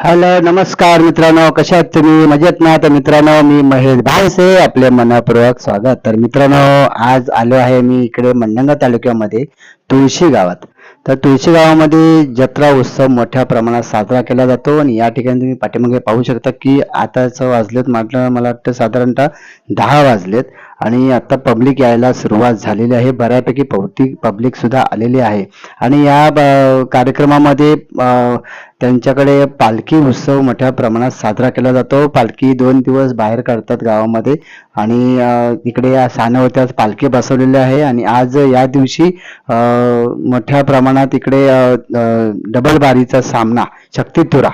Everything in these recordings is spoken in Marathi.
हॅलो नमस्कार मित्रांनो कशा आहात तुम्ही? मजेत ना? तर मित्रांनो मी महेश भावसे आपले मनापूर्वक स्वागत. तर मित्रांनो आज आलो आहे मी इकडे मंडंगा तालुक्यामध्ये तुळशी गावात. तर तुळशी गावामध्ये जत्रा उत्सव मोठ्या प्रमाणात साजरा केला जातो आणि या ठिकाणी तुम्ही पाठीमागे पाहू शकता की आताच वाजलेत म्हटलं मला वाटतं साधारणतः दहा वाजलेत. आणि आता पब्लिक यायला सुरुवात झालेली आहे. बऱ्यापैकी भौतिक पब्लिक सुद्धा आलेली आहे. आणि या ब- कार्यक्रमामध्ये त्यांच्याकडे पालखी उत्सव मोठ्या प्रमाणात साजरा केला जातो. पालखी दोन दिवस बाहेर काढतात गावामध्ये. आणि इकडे या सानवत्यात पालखी बसवलेली आहे. आणि आज या दिवशी मोठ्या प्रमाणात इकडे डबल बारीचा सामना शक्तितुरा.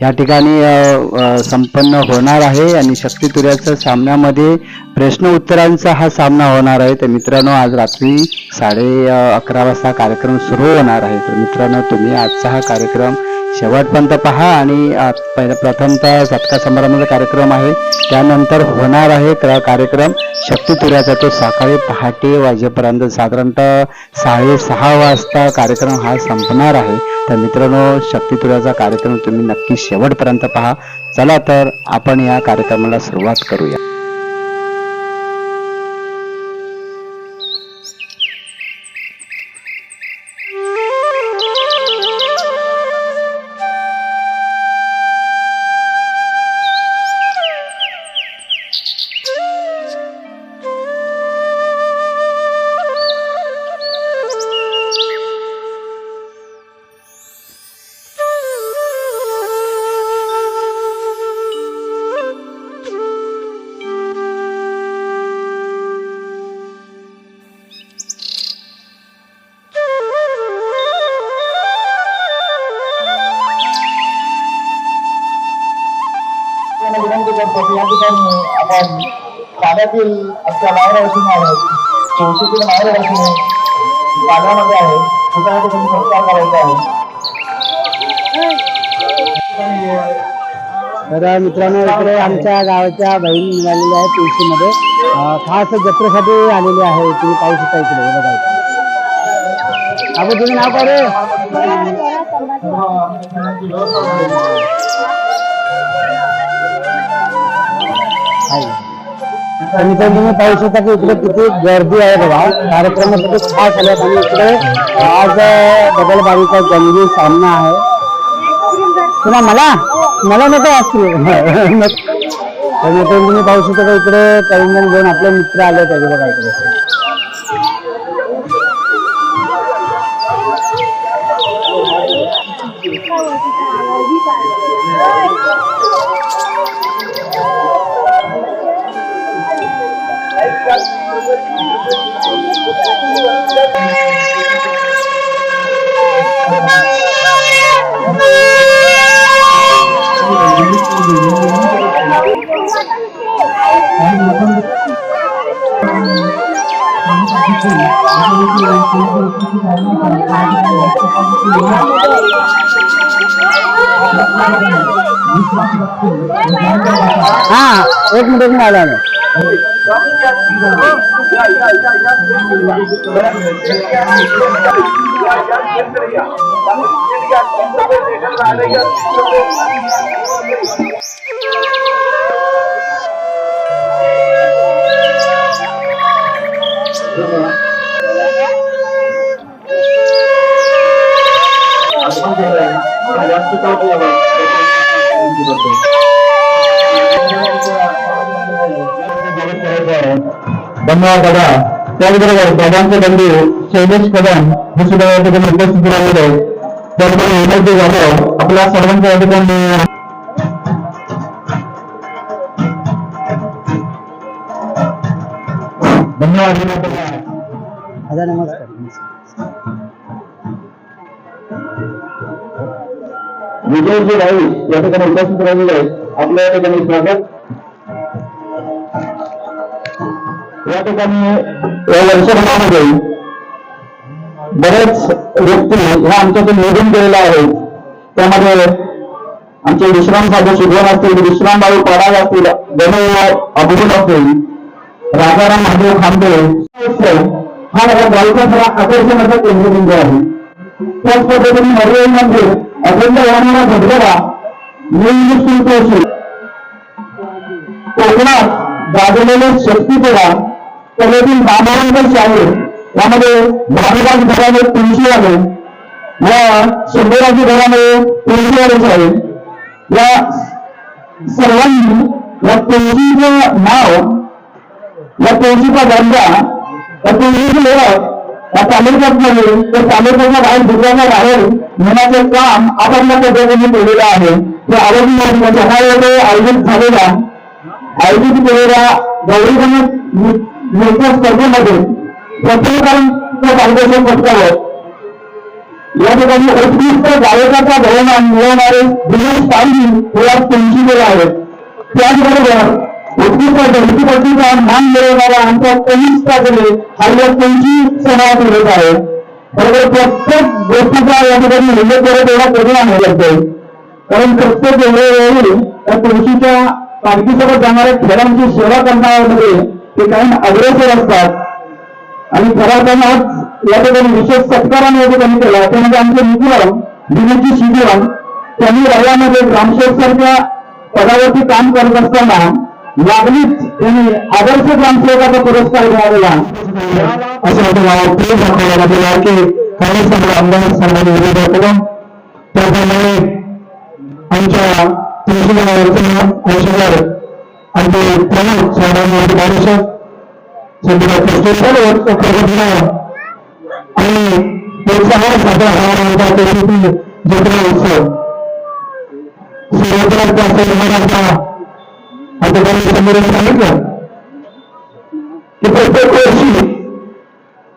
या ठिकाणी संपन्न होणार आहे आणि शक्तितुर्याच्या सामन्यामध्ये प्रश्न उत्तरांचा हा सामना होणार आहे. तर मित्रांनो आज रात्री साडे अकरा वाजता कार्यक्रम सुरू होणार आहे. तर मित्रांनो तुम्ही आजचा हा कार्यक्रम शेवटपर्यंत पहा आणि प्रथमतः सत्कार समारंभाचा कार्यक्रम आहे. त्यानंतर होणार आहे कार्यक्रम. शक्तितुऱ्याचा तो सकाळी पहाटे वाजेपर्यंत. साधारणतः साडेसहा वाजता कार्यक्रम हा संपणार आहे. तर मित्रांनो शक्तितुऱ्याचा कार्यक्रम तुम्ही नक्की शेवटपर्यंत पहा. चला तर आपण या कार्यक्रमाला सुरुवात करूया. या ठिकाणी आपण पाण्यातील आमच्या माहेरवासीने आहे. पाण्यामध्ये आहे. तिथं या ठिकाणी संस्कार करायचा आहे तर मित्रांनो इकडे आमच्या गावाच्या बहीण मिळालेल्या आहे तुळशीमध्ये. खास जत्रेसाठी आलेली आहे. तुम्ही पाहू शकता इकडे. हे बघा. बाबू तुझं नाव काय रे? आहे. तर तुम्ही पाहू शकता की इकडे किती गर्दी आहे बघा. कार्यक्रमासाठी खास आल्यात आणि इकडे आज डबल बारीचा जंगी सामना आहे. तुला मला? मला नको असतील तर तुम्ही पाहू शकता इकडे तरुण जण आपले मित्र आले त्याचे बघा इकडे. हा एक मिनिट मी आला धन्यवाद. दादा त्याचबरोबर दादांचे बंधू शैलेश कदम हे सुद्धा या ठिकाणी उपस्थित राहिले त्याचबरोबर विनोदी जाधव आपल्या सर्वांच्या या ठिकाणी धन्यवाद दादा नमस्कार. विजयजी राऊत या ठिकाणी उपस्थित राहिलेले आहेत. आपल्या या ठिकाणी स्वागत. या ठिकाणी या वर्षभरामध्ये बरेच व्यक्ती ह्या आमच्यातून निघून गेलेल्या आहेत. त्यामध्ये आमचे विश्राम साधू सुधवन असतील विश्राम बाळू पराग असतील गणेश अभिजित असतील राजाराम महादेव खांबे हा माझ्या गावचा आकर्षणाचा केंद्रबिंदू आहे. त्याच पद्धतीने मर्यादा मंदिर अखंड होणारा धबधबा मिळून असून कोकणात गाजलेले शक्तीपुरा कलेतील बाबावंकर शाळे यामध्ये भानुदास घराणे तुळशीवाले या शंभराजी घराणे तुळशीवाले आहे. या सर्वांनी या तुळशीचं नाव या तुळशीचा दर्जा या तुळशीची ओळख या तर तालुक्याच्या बाहेर बाहेर नेण्याचे काम आपण पद्धतीने केलेलं आहे. ते म्हणजे आयोजित झालेल्या आयोजित केलेल्या नृत्य स्पर्धेमध्ये पटकावं या ठिकाणी उत्कृष्ट गायकाचा बहुमान मिळवणारे दिनेश हे आज तुमची गेले आहेत. त्याचबरोबर उत्कृष्ट गणपतीचा मान मिळवणारा आमचा कनिष्ठ गेले हा या तुमची समाज होत आहे बरोबर प्रत्येक गोष्टीचा या ठिकाणी उल्लेख करत एवढा परिणाम होत असतो कारण प्रत्येक वेळोवेळी त्या तुळशीच्या पालखीसोबत जाणाऱ्या खेळांची सेवा करणाऱ्यामध्ये ते काही अग्रेसर असतात आणि खरा त्यांना आज या ठिकाणी विशेष सत्काराने या ठिकाणी केला ते म्हणजे आमचे मित्र दिनेशजी शिजवान त्यांनी रव्यामध्ये ग्रामसेवक सारख्या पदावरती काम करत असताना लागलीच त्यांनी आदर्श ग्रामसेवकाचा पुरस्कार मिळालेला. असं माझं वाटतं दाखवायला दाखवलं की काही आमदार सन्मान विरोध करून त्याप्रमाणे आमच्या तुळशीगावरचे अंशदार आमचे प्रमुख साहेबांनी परिषद आणि प्रोत्साहन साजरा होणार होता जत्रा उत्सव. असं सांगितलं की प्रत्येक वर्षी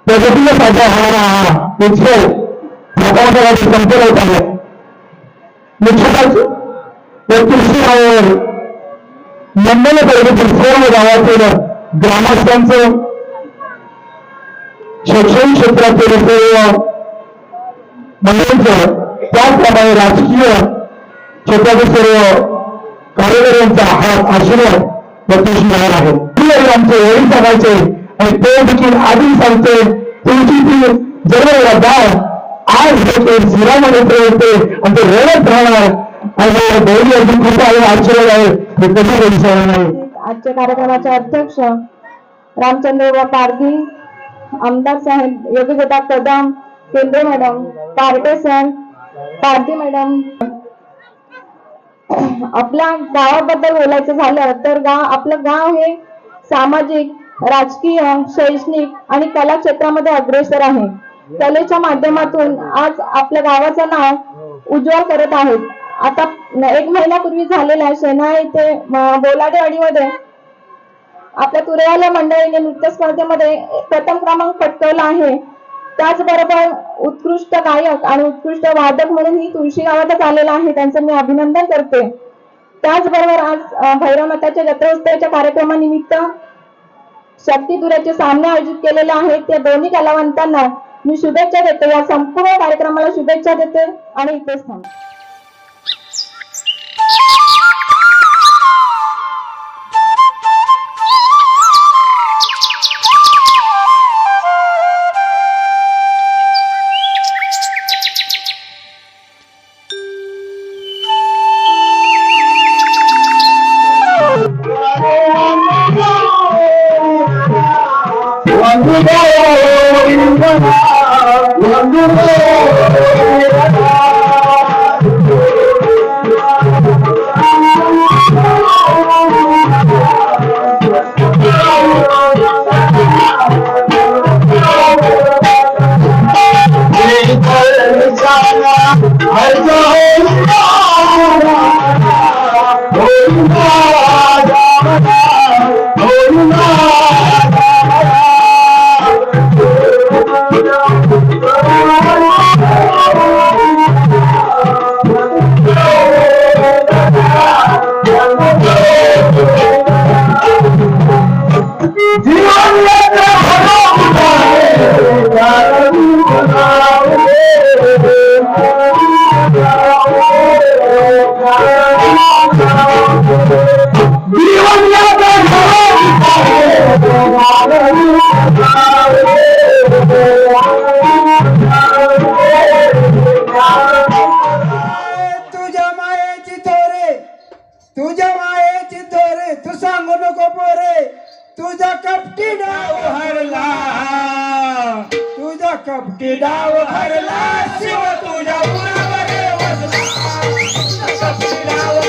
प्रगतीला साजरा होणारा हा उत्सव भागामध्ये संपला होत आहे निश्चितच या तुळशीगावावर मंडल तालुक्यातील सर्व गावातील ग्रामस्थांचं शैक्षणिक क्षेत्रातील सर्व मंडळींचं त्याचप्रमाणे राजकीय क्षेत्रातील सर्व कार्यकर्त्यांचा हा आशीर्वाद या तुळशीगावर आहे. आमचे वडील सांगायचे आणि ते देखील आधी सांगते तुमची ती जन्मलेला गाव आज होते जिरामध्ये होते. आणि ते रडत राहणार. आणि बहिणी अजून खूप आहे आशीर्वाद आहे. हे कधी विसरणार नाही. आजच्या कार्यक्रमाचे अध्यक्ष रामचंद्र पारधी आमदार साहेब योगीगोता Kadam Kendre madam Parte sir Pardhi madam आपल्या गावाबद्दल बोलायचं झालं तर गाव आपलं गाव हे सामाजिक राजकीय शैक्षणिक आणि कला क्षेत्रामध्ये अग्रेसर आहे. कलेच्या माध्यमातून आज आपल्या गावाचं नाव उज्ज्वल करत आहेत. आता एक महिन्यापूर्वी झालेल्या शेना येथे बोलाडेवाडीमध्ये आपल्या तुरेवाल्या मंडळीने नृत्य स्पर्धेमध्ये प्रथम क्रमांक पटकवला आहे. त्याचबरोबर उत्कृष्ट गायक आणि उत्कृष्ट वादक म्हणून ही तुळशी गावातच आलेला आहे त्यांचं मी अभिनंदन करते. त्याचबरोबर आज भैरवनाथाच्या जत्रोत्सवाच्या कार्यक्रमानिमित्त शक्तीदुराचे सामने आयोजित केलेले आहेत. त्या दोन्ही कलावंतांना मी शुभेच्छा देते. या संपूर्ण कार्यक्रमाला शुभेच्छा देते आणि इथेच थांबते. Hadi जीवन जीवन तुझ्या मायेची थोरे तुझ्या मायेची थोरे तू सांगू नको पोरे. तुझा कपटी डाव हरला. तुझा कपटी डाव हरला. शिव तुझ्या पुरावर बसला. तुझा कपटी डाव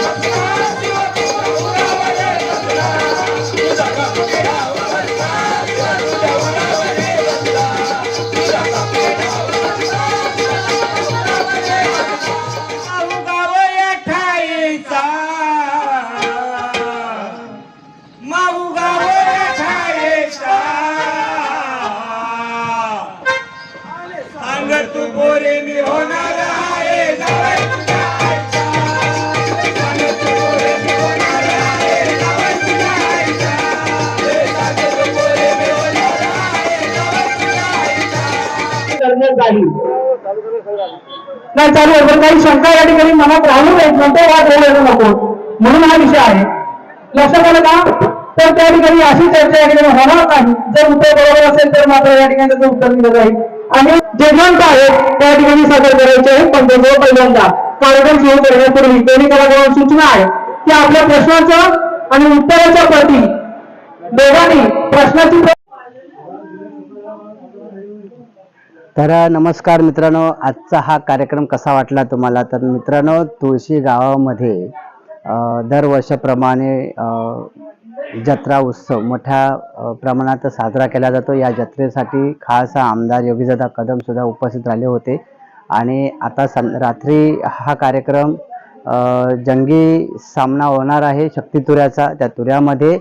नाही चालू आहे. पण काही शंका या ठिकाणी मनात राहू नये नंतर वाद होऊ नको. म्हणून हा विषय आहे. लक्षात आलं का? तर त्या ठिकाणी अशी चर्चा या ठिकाणी होणार नाही. जर उत्तर बरोबर असेल तर मात्र या ठिकाणी त्याचं उत्तर दिलं जाईल. आणि जे ग्रंथ आहेत त्या ठिकाणी सादर करायचे आहेत पण पहिल्यांदा. कार्यक्रम सुरू करण्यापूर्वी दोन्ही कलाकारांना सूचना आहे की आपल्या प्रश्नाचं आणि उत्तराच्या प्रती दोघांनी प्रश्नाची प्र- तर नमस्कार मित्रांनो. आजचा हा कार्यक्रम कसा वाटला तुम्हाला? तर मित्रांनो तुळशी गावामध्ये दरवर्षाप्रमाणे जत्रा उत्सव मोठ्या प्रमाणात साजरा केला जातो. या जत्रेसाठी खास आमदार योगीदादा कदमसुद्धा उपस्थित राहिले होते. आणि आता सं रात्री हा कार्यक्रम जंगी सामना होणार आहे शक्ती तुऱ्याचा. त्या तुऱ्यामध्ये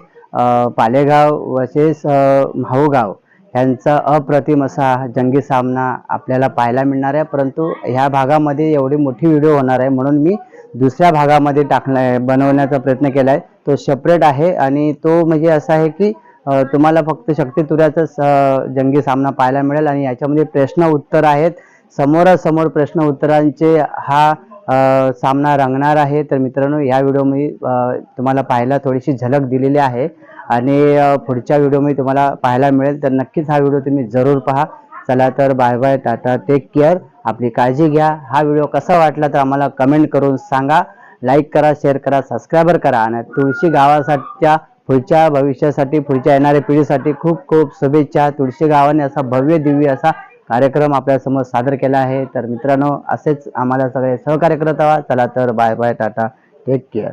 पालेगाव वर्सेस माहूगाव ह्यांचा अप्रतिम असा जंगी सामना आपल्याला पाहायला मिळणार आहे. परंतु ह्या भागामध्ये एवढी मोठी व्हिडिओ होणार आहे म्हणून मी दुसऱ्या भागामध्ये टाकणार बनवण्याचा प्रयत्न केला आहे. तो सेपरेट आहे आणि तो म्हणजे असा आहे की तुम्हाला फक्त शक्ती तुऱ्याचाच जंगी सामना पाहायला मिळेल आणि याच्यामध्ये प्रश्न उत्तर आहेत. समोरासमोर प्रश्न उत्तरांचे हा सामना रंगणार आहे. तर मित्रांनो या व्हिडिओमध्ये तुम्हाला पाहायला थोडीशी झलक दिलेली आहे. आणि पुढच्या व्हिडिओमध्ये तुम्हाला पाहायला मिळेल. तर नक्कीच हा व्हिडिओ तुम्ही जरूर पहा. चला तर bye bye tata take care आपली काळजी घ्या. हा व्हिडिओ कसा वाटला तर आम्हाला कमेंट करून सांगा. लाईक करा शेअर करा सबस्क्रायबर करा. आणि तुळशी गावासाठीच्या पुढच्या भविष्यासाठी पुढच्या येणाऱ्या पिढीसाठी खूप खूप शुभेच्छा. तुळशी गावाने असा भव्य दिव्य असा कार्यक्रम आपल्यासमोर सादर केला आहे. तर मित्रांनो असेच आम्हाला सगळे सहकार्य करत आहात चला तर bye bye tata take care